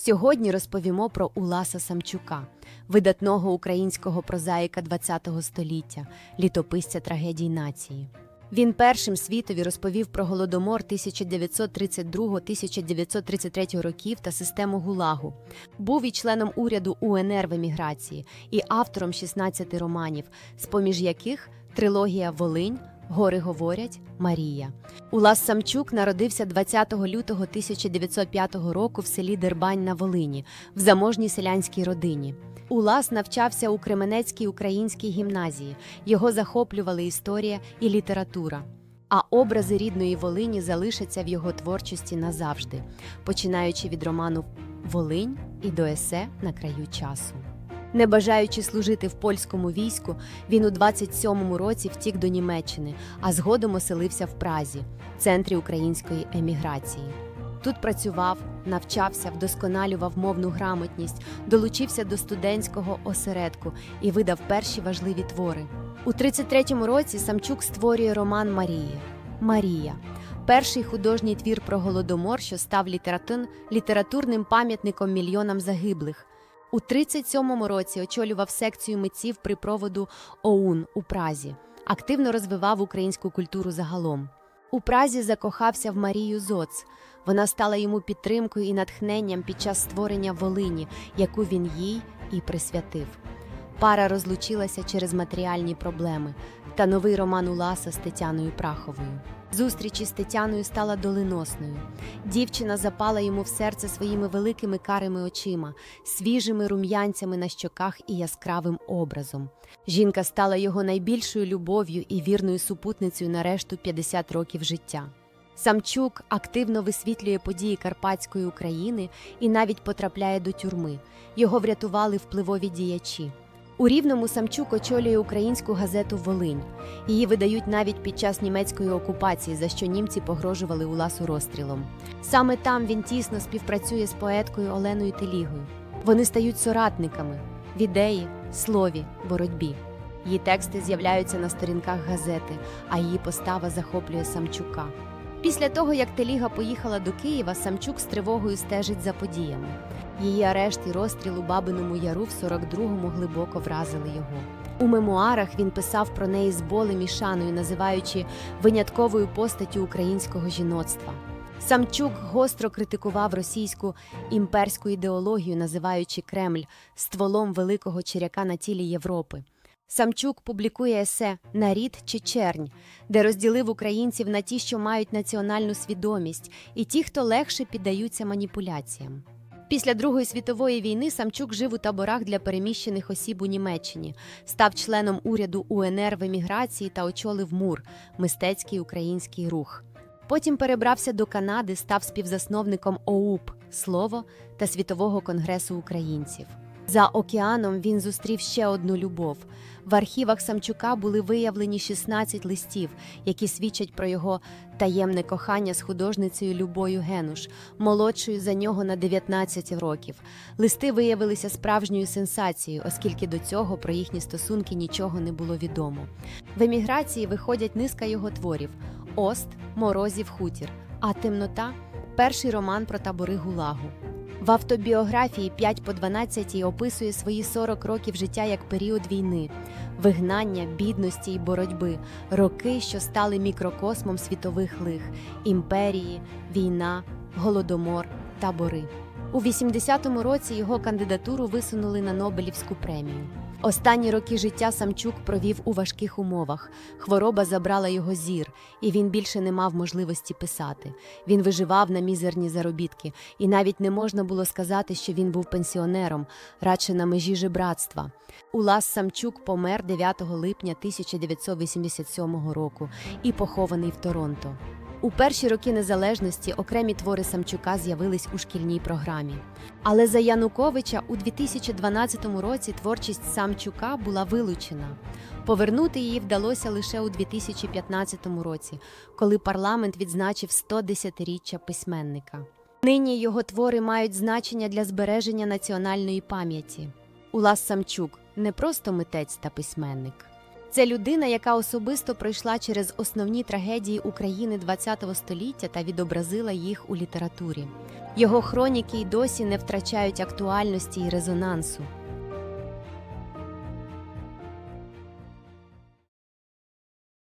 Сьогодні розповімо про Уласа Самчука, видатного українського прозаїка ХХ століття, літописця трагедій нації. Він першим світові розповів про голодомор 1932-1933 років та систему ГУЛАГу. Був і членом уряду УНР в еміграції, і автором 16 романів, з поміж яких трилогія Волинь. Гори говорять Марія. Улас Самчук народився 20 лютого 1905 року в селі Дербань на Волині, в заможній селянській родині. Улас навчався у Кременецькій українській гімназії. Його захоплювали історія і література. А образи рідної Волині залишаться в його творчості назавжди, починаючи від роману Волинь і до есе на краю часу. Не бажаючи служити в польському війську, він у 27-му році втік до Німеччини, а згодом оселився в Празі, центрі української еміграції. Тут працював, навчався, вдосконалював мовну грамотність, долучився до студентського осередку і видав перші важливі твори. У 33-му році Самчук створює роман Марії. Марія перший художній твір про голодомор, що став літературним пам'ятником мільйонам загиблих. У 37-му році очолював секцію митців при проводу ОУН у Празі, активно розвивав українську культуру загалом. У Празі закохався в Марію Зоц. Вона стала йому підтримкою і натхненням під час створення Волині, яку він їй і присвятив. Пара розлучилася через матеріальні проблеми та новий роман Уласа з Тетяною Праховою. Зустріч із Тетяною стала доленосною. Дівчина запала йому в серце своїми великими карими очима, свіжими рум'янцями на щоках і яскравим образом. Жінка стала його найбільшою любов'ю і вірною супутницею на решту 50 років життя. Самчук активно висвітлює події Карпатської України і навіть потрапляє до тюрми. Його врятували впливові діячі. У Рівному Самчук очолює українську газету Волинь. Її видають навіть під час німецької окупації, за що німці погрожували Уласу розстрілом. Саме там він тісно співпрацює з поеткою Оленою Телігою. Вони стають соратниками в ідеї, слові, боротьбі. Її тексти з'являються на сторінках газети, а її постава захоплює Самчука. Після того, як Теліга поїхала до Києва, Самчук з тривогою стежить за подіями. Її арешт і розстріл у Бабиному Яру в 42-му глибоко вразили його. У мемуарах він писав про неї з болем і шаною, називаючи винятковою постаттю українського жіноцтва. Самчук гостро критикував російську імперську ідеологію, називаючи Кремль стволом великого черяка на тілі Європи. Самчук публікує есе Нарід чи чернь, де розділив українців на ті, що мають національну свідомість, і ті, хто легше піддаються маніпуляціям. Після Другої світової війни Самчук жив у таборах для переміщених осіб у Німеччині, став членом уряду УНР в еміграції та очолив МУР мистецький український рух. Потім перебрався до Канади, став співзасновником ОУП Слово та Світового конгресу українців. За океаном він зустрів ще одну любов. В архівах Самчука були виявлені 16 листів, які свідчать про його таємне кохання з художницею Любою Генуш, молодшою за нього на 19 років. Листи виявилися справжньою сенсацією, оскільки до цього про їхні стосунки нічого не було відомо. В еміграції виходять низка його творів: Ост, Морозів хутір, а темнота перший роман про табори Гулагу. В автобіографії 5 по 12 описує свої 40 років життя як період війни, вигнання, бідності і боротьби, роки, що стали мікрокосмом світових лих, імперії, війна, голодомор, табори. У 80-му році його кандидатуру висунули на Нобелівську премію. Останні роки життя Самчук провів у важких умовах. Хвороба забрала його зір, і він більше не мав можливості писати. Він виживав на мізерні заробітки, і навіть не можна було сказати, що він був пенсіонером, радше на межі жебратства. Улас Самчук помер 9 липня 1987 року і похований в Торонто. У перші роки незалежності окремі твори Самчука з'явились у шкільній програмі. Але за Януковича у 2012 році творчість Самчука була вилучена. Повернути її вдалося лише у 2015 році, коли парламент відзначив 110-річчя письменника. Нині його твори мають значення для збереження національної пам'яті. Улас Самчук не просто митець та письменник. Це людина, яка особисто пройшла через основні трагедії України ХХ століття та відобразила їх у літературі. Його хроніки й досі не втрачають актуальності й резонансу.